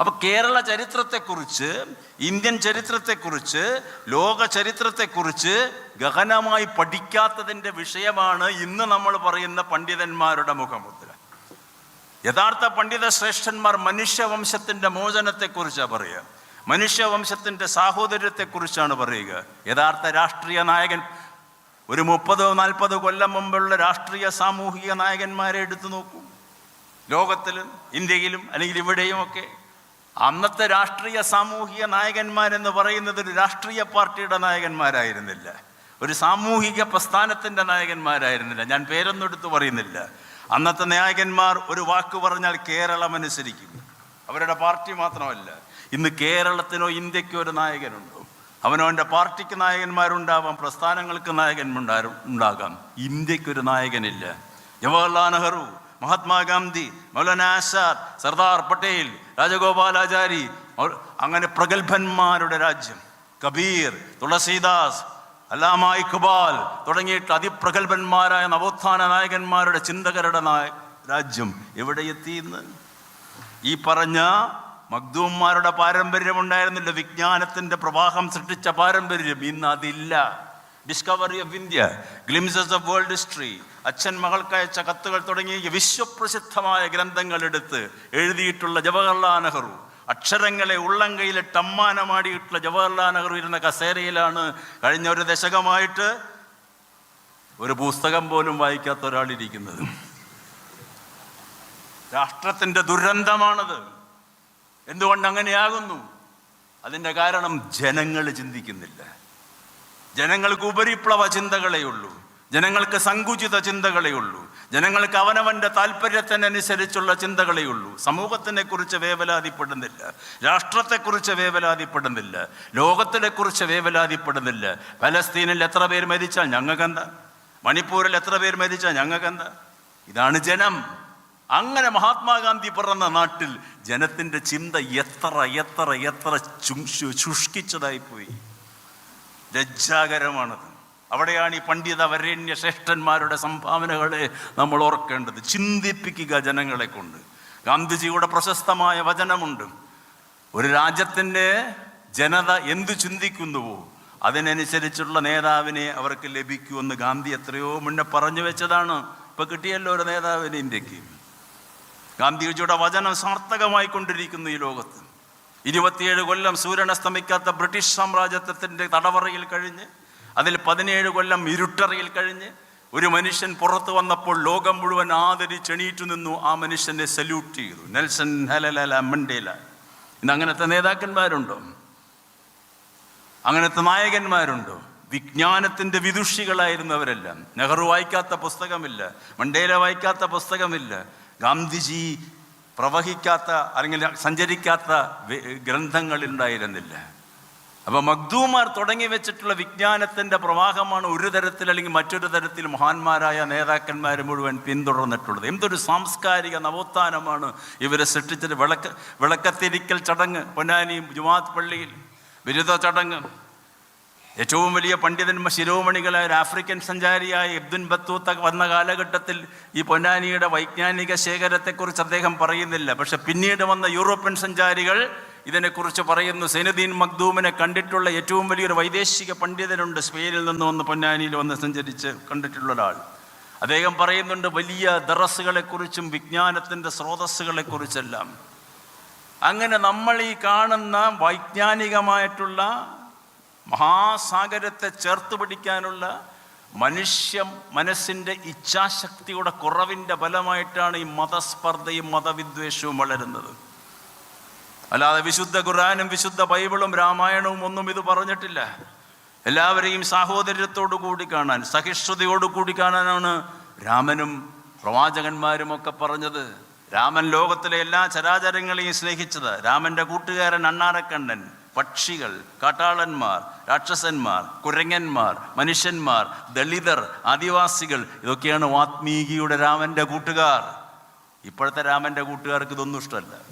അപ്പോൾ കേരള ചരിത്രത്തെക്കുറിച്ച് ഇന്ത്യൻ ചരിത്രത്തെക്കുറിച്ച് ലോക ചരിത്രത്തെക്കുറിച്ച് ഗഹനമായി പഠിക്കാത്തതിന്റെ വിഷയമാണ് ഇന്ന് നമ്മൾ പറയുന്ന പണ്ഡിതന്മാരുടെ മുഖമുദ്ര. യഥാർത്ഥ പണ്ഡിത ശ്രേഷ്ഠന്മാർ മനുഷ്യവംശത്തിന്റെ മോചനത്തെക്കുറിച്ചാണ് പറയുക. മനുഷ്യവംശത്തിന്റെ സാഹോദര്യത്തെക്കുറിച്ചാണ് പറയുക. യഥാർത്ഥ രാഷ്ട്രീയ നായകൻ ഒരു മുപ്പതോ നാൽപ്പതോ കൊല്ലം മുമ്പുള്ള രാഷ്ട്രീയ സാമൂഹിക നായകന്മാരെ എടുത്തു നോക്കൂ. ലോകത്തിലും ഇന്ത്യയിലും അല്ലെങ്കിൽ ഇവിടെയും ഒക്കെ അന്നത്തെ രാഷ്ട്രീയ സാമൂഹിക നായകന്മാരെന്ന് പറയുന്നത് ഒരു രാഷ്ട്രീയ പാർട്ടിയുടെ നായകന്മാരായിരുന്നില്ല. ഒരു സാമൂഹിക പ്രസ്ഥാനത്തിന്റെ നായകന്മാരായിരുന്നില്ല. ഞാൻ പേരൊന്നും എടുത്തു പറയുന്നില്ല. അന്നത്തെ നായകന്മാർ ഒരു വാക്ക് പറഞ്ഞാൽ കേരളം അനുസരിക്കും. അവരുടെ പാർട്ടി മാത്രമല്ല ഇന്ന് കേരളത്തിനോ ഇന്ത്യക്കോ ഒരു നായകനുണ്ടോ? അവനവന്റെ പാർട്ടിക്ക് നായകന്മാരുണ്ടാവാം പ്രസ്ഥാനങ്ങൾക്ക് നായകന്മാരും ഉണ്ടാകാം. ഇന്ത്യക്കൊരു നായകനില്ല. ജവഹർലാൽ നെഹ്റു മഹാത്മാഗാന്ധി മൗലാന ആസാദ് സർദാർ പട്ടേൽ രാജഗോപാലാചാരി അങ്ങനെ പ്രഗത്ഭന്മാരുടെ രാജ്യം. കബീർ തുളസീദാസ് അല്ലാമ ഇഖ്ബാൽ തുടങ്ങിയിട്ട് അതിപ്രഗത്ഭന്മാരായ നവോത്ഥാന നായകന്മാരുടെ ചിന്തകരുടെ രാജ്യം എവിടെ എത്തിയെന്ന്? ഈ പറഞ്ഞ മഗ്ദൂന്മാരുടെ പാരമ്പര്യം ഉണ്ടായിരുന്നില്ല വിജ്ഞാനത്തിന്റെ പ്രവാഹം സൃഷ്ടിച്ച പാരമ്പര്യം ഇന്ന് അതില്ല Discovery of India Glimpses of World History അച്ഛൻ മകൾക്കയച്ച കത്തുകൾ തുടങ്ങിയ വിശ്വപ്രസിദ്ധമായ ഗ്രന്ഥങ്ങൾ എടുത്ത് എഴുതിയിട്ടുള്ള ജവഹർലാൽ നെഹ്റു അക്ഷരങ്ങളെ ഉള്ളംകൈയിലെ ടമ്മാനമാടിയിട്ടുള്ള ജവഹർലാൽ നെഹ്റു ഇരുന്ന കസേരയിലാണ് കഴിഞ്ഞ ഒരു ദശകമായിട്ട് ഒരു പുസ്തകം പോലും വായിക്കാത്ത ഒരാളിരിക്കുന്നത് രാഷ്ട്രത്തിന്റെ ദുരന്തമാണത്. എന്തുകൊണ്ട് അങ്ങനെയാകുന്നു? അതിന്റെ കാരണം ജനങ്ങൾ ചിന്തിക്കുന്നില്ല. ജനങ്ങൾക്ക് ഉപരിപ്ലവ ചിന്തകളേ ഉള്ളൂ. ജനങ്ങൾക്ക് സങ്കുചിത ചിന്തകളേ ഉള്ളൂ. ജനങ്ങൾക്ക് അവനവന്റെ താല്പര്യത്തിനനുസരിച്ചുള്ള ചിന്തകളേ ഉള്ളൂ. സമൂഹത്തിനെ കുറിച്ച് വേവലാതിപ്പെടുന്നില്ല. രാഷ്ട്രത്തെക്കുറിച്ച് വേവലാതിപ്പെടുന്നില്ല. ലോകത്തിനെ കുറിച്ച് വേവലാതിപ്പെടുന്നില്ല. ഫലസ്തീനിൽ എത്ര പേര് മരിച്ചാൽ ഞങ്ങൾക്കെന്താ? മണിപ്പൂരിൽ എത്ര പേര് മരിച്ചാൽ ഞങ്ങൾക്കെന്താ? ഇതാണ് ജനം. അങ്ങനെ മഹാത്മാഗാന്ധി പിറന്ന നാട്ടിൽ ജനത്തിന്റെ ചിന്ത എത്ര എത്ര എത്ര ശുഷ്കിച്ചതായിപ്പോയി. ശുഷ്കിച്ചതായി പോയി ലജ്ജാകരമാണത്. അവിടെയാണ് ഈ പണ്ഡിത വരേണ്യ ശ്രേഷ്ഠന്മാരുടെ സംഭാവനകളെ നമ്മൾ ഓർക്കേണ്ടത്. ചിന്തിപ്പിക്കുക ജനങ്ങളെ കൊണ്ട്. ഗാന്ധിജിയുടെ പ്രശസ്തമായ വചനമുണ്ട്. ഒരു രാജ്യത്തിന്റെ ജനത എന്തു ചിന്തിക്കുന്നുവോ അതിനനുസരിച്ചുള്ള നേതാവിനെ അവർക്ക് ലഭിക്കുമെന്ന് ഗാന്ധി എത്രയോ മുന്നേ പറഞ്ഞു വെച്ചതാണ്. ഇപ്പൊ കിട്ടിയല്ലോ ഒരു നേതാവിന് ഇന്ത്യയ്ക്ക്. ഗാന്ധിജിയുടെ വചനം സാർത്ഥകമായി കൊണ്ടിരിക്കുന്നു ഈ ലോകത്ത്. ഇരുപത്തിയേഴ് കൊല്ലം സൂര്യൻ ബ്രിട്ടീഷ് സാമ്രാജ്യത്വത്തിന്റെ തടവറയിൽ കഴിഞ്ഞ് അതിൽ പതിനേഴ് കൊല്ലം ഇരുട്ടറയിൽ കഴിഞ്ഞ് ഒരു മനുഷ്യൻ പുറത്തു വന്നപ്പോൾ ലോകം മുഴുവൻ ആദരി ആദരിച്ചെണീറ്റു നിന്നു. ആ മനുഷ്യനെ സല്യൂട്ട് ചെയ്തു. നെൽസൺ ഹലലല മണ്ടേല. ഇന്ന് അങ്ങനത്തെ നേതാക്കന്മാരുണ്ടോ? അങ്ങനത്തെ നായകന്മാരുണ്ടോ? വിജ്ഞാനത്തിന്റെ വിദുഷികളായിരുന്നവരെല്ലാം. നെഹ്റു വായിക്കാത്ത പുസ്തകമില്ല. മണ്ടേല വായിക്കാത്ത പുസ്തകമില്ല. ഗാന്ധിജി പ്രവഹിക്കാത്ത അല്ലെങ്കിൽ സഞ്ചരിക്കാത്ത ഗ്രന്ഥങ്ങളുണ്ടായിരുന്നില്ല അപ്പോൾ മഗ്ദൂമാർ തുടങ്ങി വെച്ചിട്ടുള്ള വിജ്ഞാനത്തിന്റെ പ്രവാഹമാണ് ഒരു തരത്തിൽ അല്ലെങ്കിൽ മറ്റൊരു തരത്തിൽ മഹാന്മാരായ നേതാക്കന്മാർ മുഴുവൻ പിന്തുടർന്നിട്ടുള്ളത്. എന്തൊരു സാംസ്കാരിക നവോത്ഥാനമാണ് ഇവരെ സൃഷ്ടിച്ചത്. വിളക്ക് വിളക്കത്തിരിക്കൽ ചടങ്ങ് പൊന്നാനി ജുമാത്ത് പള്ളിയിൽ ബിരുദ ചടങ്ങ്. ഏറ്റവും വലിയ പണ്ഡിതന്മാർ ശിരോമണികളായ ഒരു ആഫ്രിക്കൻ സഞ്ചാരിയായ എബ്ദുൻ ബത്തൂത്ത വന്ന കാലഘട്ടത്തിൽ ഈ പൊന്നാനിയുടെ വൈജ്ഞാനിക ശേഖരത്തെക്കുറിച്ച് അദ്ദേഹം പറയുന്നില്ല. പക്ഷെ പിന്നീട് വന്ന യൂറോപ്യൻ സഞ്ചാരികൾ ഇതിനെക്കുറിച്ച് പറയുന്നു സൈനുദ്ദീൻ മഖ്ദൂമിനെ കണ്ടിട്ടുള്ള ഏറ്റവും വലിയൊരു വൈദേശിക പണ്ഡിതനുണ്ട്. സ്പെയിനിൽ നിന്ന് വന്ന് പൊന്നാനിയിൽ വന്ന് സഞ്ചരിച്ച് കണ്ടിട്ടുള്ള ഒരാൾ. അദ്ദേഹം പറയുന്നുണ്ട് വലിയ ദറസുകളെക്കുറിച്ചും വിജ്ഞാനത്തിന്റെ സ്രോതസ്സുകളെക്കുറിച്ചെല്ലാം. അങ്ങനെ നമ്മൾ ഈ കാണുന്ന വൈജ്ഞാനികമായിട്ടുള്ള മഹാസാഗരത്തെ ചേർത്ത് പിടിക്കാനുള്ള മനുഷ്യ മനസ്സിന്റെ ഇച്ഛാശക്തിയുടെ കുറവിന്റെ ഫലമായിട്ടാണ് ഈ മതസ്പർദ്ധയും മതവിദ്വേഷവും വളരുന്നത്. അല്ലാതെ വിശുദ്ധ ഖുറാനും വിശുദ്ധ ബൈബിളും രാമായണവും ഒന്നും ഇത് പറഞ്ഞിട്ടില്ല. എല്ലാവരെയും സാഹോദര്യത്തോടു കൂടി കാണാൻ സഹിഷ്ണുതയോടു കൂടി കാണാനാണ് രാമനും പ്രവാചകന്മാരും ഒക്കെ പറഞ്ഞത്. രാമൻ ലോകത്തിലെ എല്ലാ ചരാചരങ്ങളെയും സ്നേഹിച്ചത് രാമന്റെ കൂട്ടുകാരൻ അണ്ണാരക്കണ്ണൻ പക്ഷികൾ കാട്ടാളന്മാർ രാക്ഷസന്മാർ കുരങ്ങന്മാർ മനുഷ്യന്മാർ ദളിതർ ആദിവാസികൾ ഇതൊക്കെയാണ് വാത്മീകിയുടെ രാമന്റെ കൂട്ടുകാർ. ഇപ്പോഴത്തെ രാമന്റെ കൂട്ടുകാർക്ക് ഇതൊന്നും ഇഷ്ടമല്ല.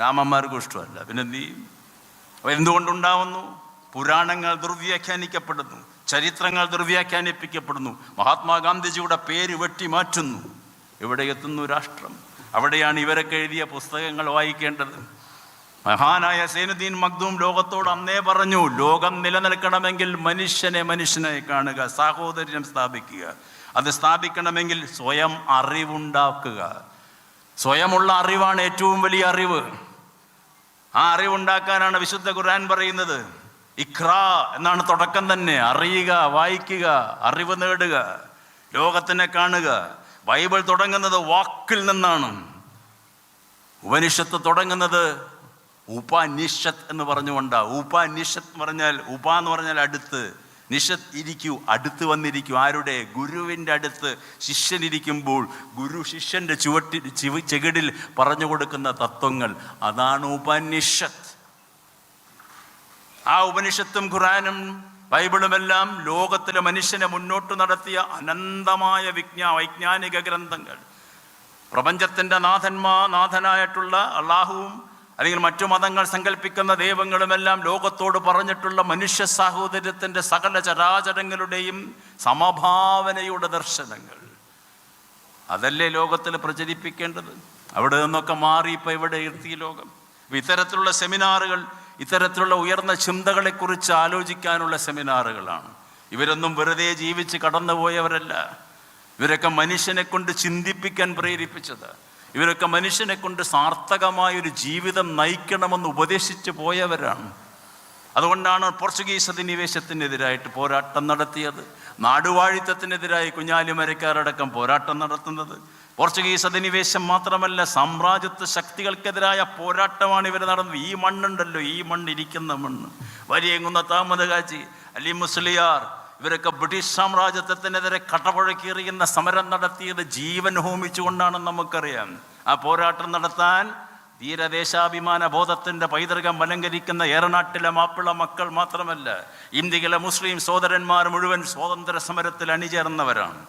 രാമന്മാർക്കും ഇഷ്ടമല്ല പിന്നെ നീ എന്തുകൊണ്ടുണ്ടാവുന്നു? പുരാണങ്ങൾ ദുർവ്യാഖ്യാനിക്കപ്പെടുന്നു ചരിത്രങ്ങൾ ദുർവ്യാഖ്യാനിപ്പിക്കപ്പെടുന്നു മഹാത്മാഗാന്ധിജിയുടെ പേര് വെട്ടി മാറ്റുന്നു. ഇവിടെ എത്തുന്നു രാഷ്ട്രം? അവിടെയാണ് ഇവരൊക്കെ എഴുതിയ പുസ്തകങ്ങൾ വായിക്കേണ്ടത്. മഹാനായ സേനുദ്ദീൻ മഖ്ദൂം ലോകത്തോട് അന്നേ പറഞ്ഞു ലോകം നിലനിൽക്കണമെങ്കിൽ മനുഷ്യനെ മനുഷ്യനെ കാണുക സാഹോദര്യം സ്ഥാപിക്കുക. അത് സ്ഥാപിക്കണമെങ്കിൽ സ്വയം അറിവുണ്ടാക്കുക. സ്വയമുള്ള അറിവാണ് ഏറ്റവും വലിയ അറിവ്. ആ അറിവുണ്ടാക്കാനാണ് വിശുദ്ധ ഖുർആൻ പറയുന്നത്. ഇഖ്ര എന്നാണ് തുടക്കം തന്നെ. അറിയുക വായിക്കുക അറിവ് നേടുക ലോകത്തിനെ കാണുക. ബൈബിൾ തുടങ്ങുന്നത് വാക്കിൽ നിന്നാണ്. ഉപനിഷത്ത് തുടങ്ങുന്നത് ഉപനിഷത്ത് എന്ന് പറഞ്ഞുകൊണ്ടാണ് ഉപനിഷത്ത് പറഞ്ഞാൽ ഉപ എന്ന് പറഞ്ഞാൽ അടുത്ത്. നിഷത്ത് ഇരിക്കൂ അടുത്ത് വന്നിരിക്കൂ. ആരുടെ? ഗുരുവിന്റെ അടുത്ത് ശിഷ്യനിരിക്കുമ്പോൾ ഗുരു ശിഷ്യന്റെ ചുവട്ടി ചിവ ചെകിടിൽ പറഞ്ഞു കൊടുക്കുന്ന തത്വങ്ങൾ. അതാണ് ഉപനിഷത്ത്. ആ ഉപനിഷത്തും ഖുറാനും ബൈബിളുമെല്ലാം ലോകത്തിലെ മനുഷ്യനെ മുന്നോട്ട് നടത്തിയ അനന്തമായ വിജ്ഞാ വൈജ്ഞാനിക ഗ്രന്ഥങ്ങൾ. പ്രപഞ്ചത്തിന്റെ നാഥന്മാ നാഥനായിട്ടുള്ള അള്ളാഹുവും അല്ലെങ്കിൽ മറ്റു മതങ്ങൾ സങ്കല്പിക്കുന്ന ദൈവങ്ങളുമെല്ലാം ലോകത്തോട് പറഞ്ഞിട്ടുള്ള മനുഷ്യ സാഹോദര്യത്തിന്റെ സകല ചരാചരങ്ങളുടെയും സമഭാവനയുടെ ദർശനങ്ങൾ. അതല്ലേ ലോകത്തിൽ പ്രചരിപ്പിക്കേണ്ടത്? അവിടെ നിന്നൊക്കെ മാറി ഇപ്പം ഇവിടെ എത്തി ലോകം? ഇത്തരത്തിലുള്ള സെമിനാറുകൾ ഇത്തരത്തിലുള്ള ഉയർന്ന ചിന്തകളെക്കുറിച്ച് ആലോചിക്കാനുള്ള സെമിനാറുകളാണ്. ഇവരൊന്നും വെറുതെ ജീവിച്ച് കടന്നുപോയവരല്ല. ഇവരൊക്കെ മനുഷ്യനെ കൊണ്ട് ചിന്തിപ്പിക്കാൻ പ്രേരിപ്പിച്ചത്. ഇവരൊക്കെ മനുഷ്യനെ കൊണ്ട് സാർത്ഥകമായൊരു ജീവിതം നയിക്കണമെന്ന് ഉപദേശിച്ചു പോയവരാണ്. അതുകൊണ്ടാണ് പോർച്ചുഗീസ് അധിനിവേശത്തിനെതിരായിട്ട് പോരാട്ടം നടത്തിയത്. നാടുവാഴിത്തത്തിനെതിരായി കുഞ്ഞാലിമരക്കാരടക്കം പോരാട്ടം നടത്തുന്നത്. പോർച്ചുഗീസ് അധിനിവേശം മാത്രമല്ല സാമ്രാജ്യത്വ ശക്തികൾക്കെതിരായ പോരാട്ടമാണ് ഇവർ നടന്നത്. ഈ മണ്ണുണ്ടല്ലോ ഈ മണ്ണിരിക്കുന്ന മണ്ണ്. വലിയ താമതകാച്ചി അലി മുസ്ലിയാർ ഇവരൊക്കെ ബ്രിട്ടീഷ് സാമ്രാജ്യത്വത്തിനെതിരെ കടപുഴക്കേറിയുന്ന സമരം നടത്തിയത് ജീവൻ ഹോമിച്ചുകൊണ്ടാണെന്ന് നമുക്കറിയാം. ആ പോരാട്ടം നടത്താൻ ധീരദേശാഭിമാന ബോധത്തിന്റെ പൈതൃകം അലങ്കരിക്കുന്ന ഏറനാട്ടിലെ മാപ്പിള മക്കൾ മാത്രമല്ല ഇന്ത്യയിലെ മുസ്ലിം സോദരന്മാർ മുഴുവൻ സ്വാതന്ത്ര്യ സമരത്തിൽ അണിചേർന്നവരാണ്.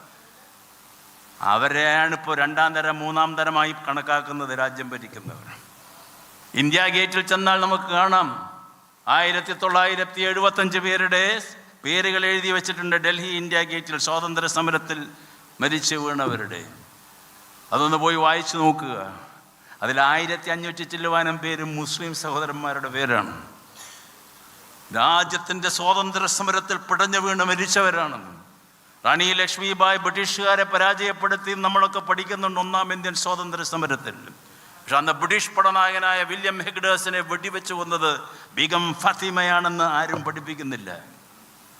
അവരെയാണ് ഇപ്പോൾ രണ്ടാം തരം മൂന്നാം തരമായി കണക്കാക്കുന്നത് രാജ്യം ഭരിക്കുന്നവർ. ഇന്ത്യ ഗേറ്റിൽ ചെന്നാൽ നമുക്ക് കാണാം. ആയിരത്തി തൊള്ളായിരത്തി എഴുപത്തഞ്ച് പേരുടെ പേരുകൾ എഴുതി വെച്ചിട്ടുണ്ട് ഡൽഹി ഇന്ത്യ ഗേറ്റിൽ സ്വാതന്ത്ര്യ സമരത്തിൽ മരിച്ചു വീണവരുടെ. അതൊന്ന് പോയി വായിച്ചു നോക്കുക. അതിൽ ആയിരത്തി അഞ്ഞൂറ്റി ചില്ലുവാനം പേര് മുസ്ലിം സഹോദരന്മാരുടെ പേരാണ്. രാജ്യത്തിന്റെ സ്വാതന്ത്ര്യ സമരത്തിൽ പിടഞ്ഞു വീണ് മരിച്ചവരാണ്. റാണി ലക്ഷ്മിബായ് ബ്രിട്ടീഷുകാരെ പരാജയപ്പെടുത്തി നമ്മളൊക്കെ പഠിക്കുന്നുണ്ട് ഒന്നാം ഇന്ത്യൻ സ്വാതന്ത്ര്യ സമരത്തിൽ. പക്ഷെ അന്ന് ബ്രിട്ടീഷ് പടനായകനായ വില്യം ഹെഗ്ഡേഴ്സിനെ വെടിവെച്ച് വന്നത് ബീഗം ഫാത്തിമയാണെന്ന് ആരും പഠിപ്പിക്കുന്നില്ല.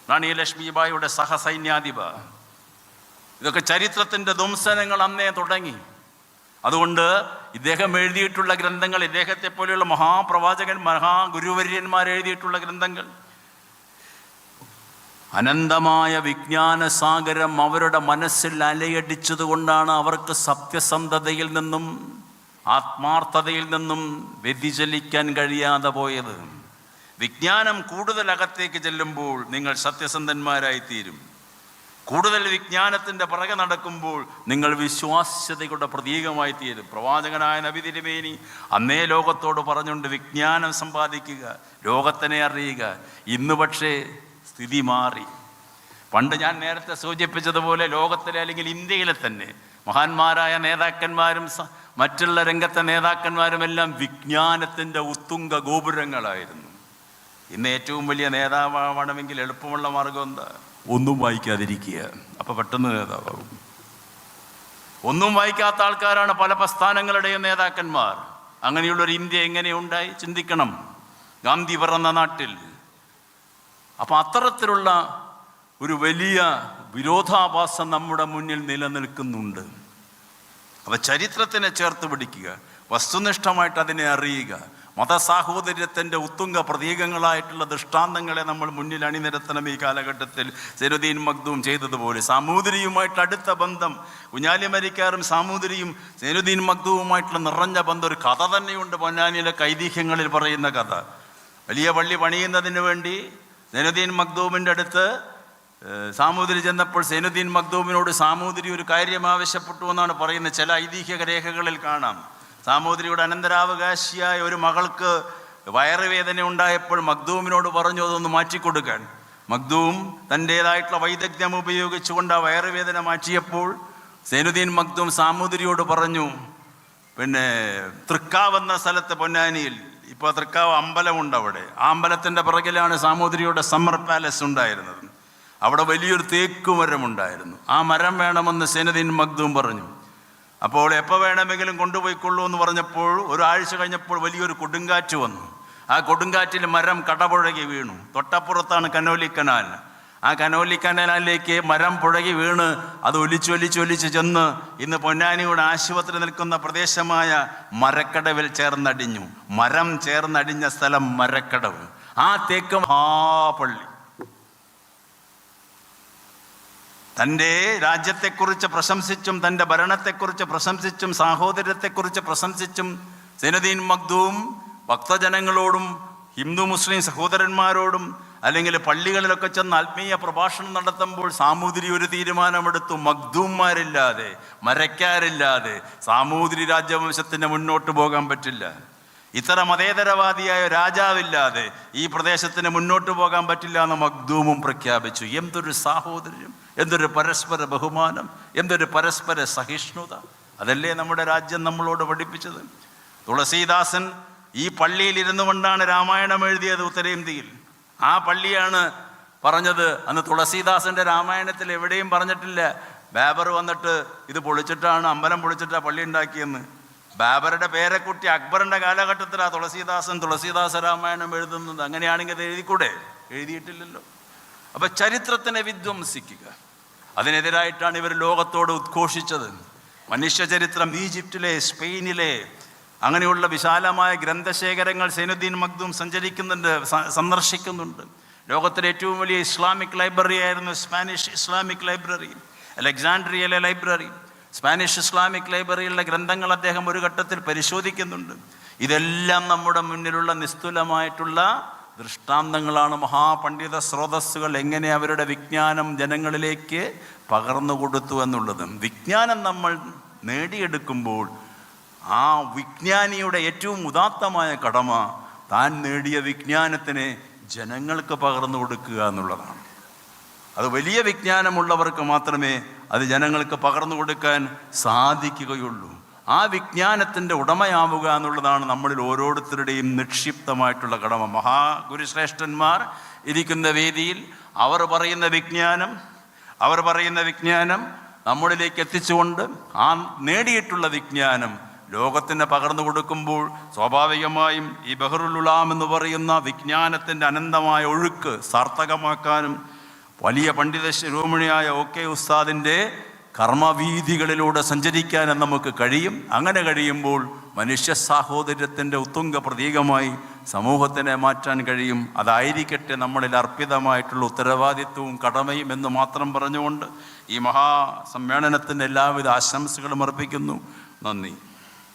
റാണി ലക്ഷ്മിബായിയുടെ സഹസൈന്യാധിപ. ഇതൊക്കെ ചരിത്രത്തിന്റെ ധംസനങ്ങൾ അന്നേ തുടങ്ങി. അതുകൊണ്ട് ഇദ്ദേഹം എഴുതിയിട്ടുള്ള ഗ്രന്ഥങ്ങൾ ഇദ്ദേഹത്തെ പോലെയുള്ള മഹാപ്രവാചകൻ മഹാഗുരുവര്യന്മാർ എഴുതിയിട്ടുള്ള ഗ്രന്ഥങ്ങൾ. അനന്തമായ വിജ്ഞാന സാഗരം അവരുടെ മനസ്സിൽ അലയടിച്ചതുകൊണ്ടാണ് അവർക്ക് സത്യസന്ധതയിൽ നിന്നും ആത്മാർത്ഥതയിൽ നിന്നും വ്യതിചലിക്കാൻ കഴിയാതെ പോയത്. വിജ്ഞാനം കൂടുതൽ അകത്തേക്ക് ചെല്ലുമ്പോൾ നിങ്ങൾ സത്യസന്ധന്മാരായിത്തീരും. കൂടുതൽ വിജ്ഞാനത്തിന്റെ പുറകെ നടക്കുമ്പോൾ നിങ്ങൾ വിശ്വാസ്യതയുടെ പ്രതീകമായി തീരും പ്രവാചകനായ നബി തിരുമേനി അന്നേ ലോകത്തോട് പറഞ്ഞുകൊണ്ട് വിജ്ഞാനം സമ്പാദിക്കുക ലോകത്തിനെ അറിയുക. ഇന്ന് പക്ഷേ സ്ഥിതി മാറി. പണ്ട് ഞാൻ നേരത്തെ സൂചിപ്പിച്ചതുപോലെ ലോകത്തിലെ അല്ലെങ്കിൽ ഇന്ത്യയിലെ തന്നെ മഹാന്മാരായ നേതാക്കന്മാരും മറ്റുള്ള രംഗത്തെ നേതാക്കന്മാരുമെല്ലാം വിജ്ഞാനത്തിന്റെ ഉത്തുംഗ ഗോപുരങ്ങളായിരുന്നു. ഇന്ന് ഏറ്റവും വലിയ നേതാവാവണമെങ്കിൽ എളുപ്പമുള്ള മാർഗം എന്താ? ഒന്നും വായിക്കാതിരിക്കുക. അപ്പോൾ പെട്ടെന്ന് നേതാവാകും. ഒന്നും വായിക്കാത്ത ആൾക്കാരാണ് പല പ്രസ്ഥാനങ്ങളുടെയും നേതാക്കന്മാർ. അങ്ങനെയുള്ളൊരു ഇന്ത്യ എങ്ങനെയുണ്ടായി? ചിന്തിക്കണം. ഗാന്ധി പിറന്ന നാട്ടിൽ. അപ്പം അത്തരത്തിലുള്ള ഒരു വലിയ വിരോധാഭാസം നമ്മുടെ മുന്നിൽ നിലനിൽക്കുന്നുണ്ട്. അപ്പോൾ ചരിത്രത്തിനെ ചേർത്ത് പിടിക്കുക. വസ്തുനിഷ്ഠമായിട്ട് അതിനെ അറിയുക. മതസാഹോദര്യത്തിന്റെ ഉത്തുംഗ പ്രതീകങ്ങളായിട്ടുള്ള ദൃഷ്ടാന്തങ്ങളെ നമ്മൾ മുന്നിൽ അണിനിരത്തണം ഈ കാലഘട്ടത്തിൽ. സെനുദ്ദീൻ മഖ്ദൂം ചെയ്തതുപോലെ സാമൂതിരിയുമായിട്ട് അടുത്ത ബന്ധം കുഞ്ഞാലി മരിക്കാറും സാമൂതിരിയും സെനുദ്ദീൻ മഖ്ദൂവുമായിട്ടുള്ള നിറഞ്ഞ ബന്ധം ഒരു കഥ തന്നെയുണ്ട് പൊന്നാനിയിലെ കൈതീഹ്യങ്ങളിൽ പറയുന്ന കഥ. വലിയ പള്ളി പണിയുന്നതിന് വേണ്ടി സെനുദ്ദീൻ മഖ്ദൂമിന്റെ അടുത്ത് സാമൂതിരി ചെന്നപ്പോൾ സൈനുദ്ദീൻ മഖ്ദൂമിനോട് സാമൂതിരി ഒരു കാര്യം ആവശ്യപ്പെട്ടു എന്നാണ് പറയുന്നത് ചില ഐതിഹ്യ രേഖകളിൽ കാണാം. സാമൂതിരിയുടെ അനന്തരാവകാശിയായ ഒരു മകൾക്ക് വയറുവേദന ഉണ്ടായപ്പോൾ മഗ്ദൂമിനോട് പറഞ്ഞു അതൊന്ന് മാറ്റിക്കൊടുക്കാൻ. മഗ്ദൂം തന്റേതായിട്ടുള്ള വൈദഗ്ധ്യം ഉപയോഗിച്ചുകൊണ്ട് ആ വയറുവേദന മാറ്റിയപ്പോൾ സൈനുദ്ദീൻ മഗ്ദൂം സാമൂതിരിയോട് പറഞ്ഞു പിന്നെ തൃക്കാവ് എന്ന സ്ഥലത്ത് പൊന്നാനിയിൽ ഇപ്പോൾ തൃക്കാവ് അമ്പലമുണ്ട് അവിടെ. ആ അമ്പലത്തിന്റെ പിറകിലാണ് സാമൂതിരിയുടെ സമ്മർ പാലസ് ഉണ്ടായിരുന്നത്. അവിടെ വലിയൊരു തേക്ക് മരം ഉണ്ടായിരുന്നു ആ മരം വേണമെന്ന് സൈനുദ്ദീൻ മഗ്ദൂം പറഞ്ഞു. അപ്പോൾ എപ്പോൾ വേണമെങ്കിലും കൊണ്ടുപോയിക്കൊള്ളൂ എന്ന് പറഞ്ഞപ്പോൾ ഒരാഴ്ച കഴിഞ്ഞപ്പോൾ വലിയൊരു കൊടുങ്കാറ്റ് വന്നു. ആ കൊടുങ്കാറ്റിൽ മരം കടപുഴകി വീണു. തൊട്ടപ്പുറത്താണ് കനോലി കനാൽ. ആ കനോലി കനാലിലേക്ക് മരം പുഴകി വീണ് അത് ഒലിച്ചൊലിച്ചൊലിച്ച് ചെന്ന് ഇന്ന് പൊന്നാനിയുടെ ആശുപത്രി നിൽക്കുന്ന പ്രദേശമായ മരക്കടവിൽ ചേർന്നടിഞ്ഞു. മരം ചേർന്നടിഞ്ഞ സ്ഥലം മരക്കടവ്. ആ തേക്ക് മഹാപള്ളി. തന്റെ രാജ്യത്തെക്കുറിച്ച് പ്രശംസിച്ചും തന്റെ ഭരണത്തെക്കുറിച്ച് പ്രശംസിച്ചും സാഹോദര്യത്തെക്കുറിച്ച് പ്രശംസിച്ചും സിനദീൻ മഗ്ദൂം ഭക്തജനങ്ങളോടും ഹിന്ദു മുസ്ലിം സഹോദരന്മാരോടും അല്ലെങ്കിൽ പള്ളികളിലൊക്കെ ചെന്ന് ആത്മീയ പ്രഭാഷണം നടത്തുമ്പോൾ സാമൂതിരി ഒരു തീരുമാനമെടുത്തു. മഖ്ദൂംമാരില്ലാതെ മരക്കാരില്ലാതെ സാമൂതിരി രാജവംശത്തിന് മുന്നോട്ട് പോകാൻ പറ്റില്ല. ഇത്ര മതേതരവാദിയായ രാജാവില്ലാതെ ഈ പ്രദേശത്തിന് മുന്നോട്ട് പോകാൻ പറ്റില്ല എന്ന് മഖ്ദൂമും പ്രഖ്യാപിച്ചു. എന്തൊരു സാഹോദര്യം എന്തൊരു പരസ്പര ബഹുമാനം എന്തൊരു പരസ്പര സഹിഷ്ണുത. അതല്ലേ നമ്മുടെ രാജ്യം നമ്മളോട് പഠിപ്പിച്ചത്? തുളസീദാസൻ ഈ പള്ളിയിൽ ഇരുന്നു കൊണ്ടാണ് രാമായണം എഴുതിയത് ഉത്തരേന്ത്യയിൽ. ആ പള്ളിയാണ് പറഞ്ഞത്. അന്ന് തുളസീദാസന്റെ രാമായണത്തിൽ എവിടെയും പറഞ്ഞിട്ടില്ല. ബാബർ വന്നിട്ട് ഇത് പൊളിച്ചിട്ടാണ് അമ്പലം പൊളിച്ചിട്ടാണ് പള്ളി ഉണ്ടാക്കിയെന്ന്. ബാബറുടെ പേരക്കുട്ടി അക്ബറിന്റെ കാലഘട്ടത്തിലാണ് തുളസീദാസൻ തുളസീദാസ രാമായണം എഴുതുന്നത്. അങ്ങനെയാണെങ്കിൽ അത് എഴുതിക്കൂടെ? എഴുതിയിട്ടില്ലല്ലോ. അപ്പൊ ചരിത്രത്തിനെ വിധ്വംസിക്കുക. അതിനെതിരായിട്ടാണ് ഇവർ ലോകത്തോട് ഉദ്ഘോഷിച്ചത്. മനുഷ്യചരിത്രം ഈജിപ്തിലെ സ്പെയിനിലെ അങ്ങനെയുള്ള വിശാലമായ ഗ്രന്ഥശേഖരങ്ങൾ സൈനുദ്ദീൻ മഖ്ദൂം സഞ്ചരിക്കുന്നുണ്ട് സന്ദർശിക്കുന്നുണ്ട്. ലോകത്തിലെ ഏറ്റവും വലിയ ഇസ്ലാമിക് ലൈബ്രറി ആയിരുന്നു സ്പാനിഷ് ഇസ്ലാമിക് ലൈബ്രറി അലക്സാൻഡ്രിയയിലെ ലൈബ്രറി. സ്പാനിഷ് ഇസ്ലാമിക് ലൈബ്രറിയിലെ ഗ്രന്ഥങ്ങൾ അദ്ദേഹം ഒരു ഘട്ടത്തിൽ പരിശോധിക്കുന്നുണ്ട്. ഇതെല്ലാം നമ്മുടെ മുന്നിലുള്ള നിസ്തുലമായിട്ടുള്ള ദൃഷ്ടാന്തങ്ങളാണ്. മഹാപണ്ഡിത സ്രോതസ്സുകൾ എങ്ങനെ അവരുടെ വിജ്ഞാനം ജനങ്ങളിലേക്ക് പകർന്നു കൊടുത്തു എന്നുള്ളത്. വിജ്ഞാനം നമ്മൾ നേടിയെടുക്കുമ്പോൾ ആ വിജ്ഞാനിയുടെ ഏറ്റവും ഉദാത്തമായ കടമ താൻ നേടിയ വിജ്ഞാനത്തിനെ ജനങ്ങൾക്ക് പകർന്നു കൊടുക്കുക എന്നുള്ളതാണ്. അത് വലിയ വിജ്ഞാനമുള്ളവർക്ക് മാത്രമേ അത് ജനങ്ങൾക്ക് പകർന്നു കൊടുക്കാൻ സാധിക്കുകയുള്ളൂ. ആ വിജ്ഞാനത്തിന്റെ ഉടമയാവുക എന്നുള്ളതാണ് നമ്മളിൽ ഓരോരുത്തരുടെയും നിക്ഷിപ്തമായിട്ടുള്ള കടമ. മഹാഗുരുശ്രേഷ്ഠന്മാർ ഇരിക്കുന്ന വേദിയിൽ അവർ പറയുന്ന വിജ്ഞാനം അവർ പറയുന്ന വിജ്ഞാനം നമ്മളിലേക്ക് എത്തിച്ചുകൊണ്ട് ആ നേടിയിട്ടുള്ള വിജ്ഞാനം ലോകത്തിന് പകർന്നു കൊടുക്കുമ്പോൾ സ്വാഭാവികമായും ഈ ബഹറുലുലാം എന്ന് പറയുന്ന വിജ്ഞാനത്തിന്റെ അനന്തമായ ഒഴുക്ക് സാർത്ഥകമാക്കാനും വലിയ പണ്ഡിത ശിരോമണിയായ ഒ കെ ഉസ്താദിന്റെ കർമ്മവീതികളിലൂടെ സഞ്ചരിക്കാനും നമുക്ക് കഴിയും. അങ്ങനെ കഴിയുമ്പോൾ മനുഷ്യ സാഹോദര്യത്തിന്റെ ഉത്തുംഗ പ്രതീകമായി സമൂഹത്തിനെ മാറ്റാൻ കഴിയും. അതായിരിക്കട്ടെ നമ്മളിൽ അർപ്പിതമായിട്ടുള്ള ഉത്തരവാദിത്വവും കടമയും എന്ന് മാത്രം പറഞ്ഞുകൊണ്ട് ഈ മഹാസമ്മേളനത്തിന്റെ എല്ലാവിധ ആശംസകളും അർപ്പിക്കുന്നു. നന്ദി.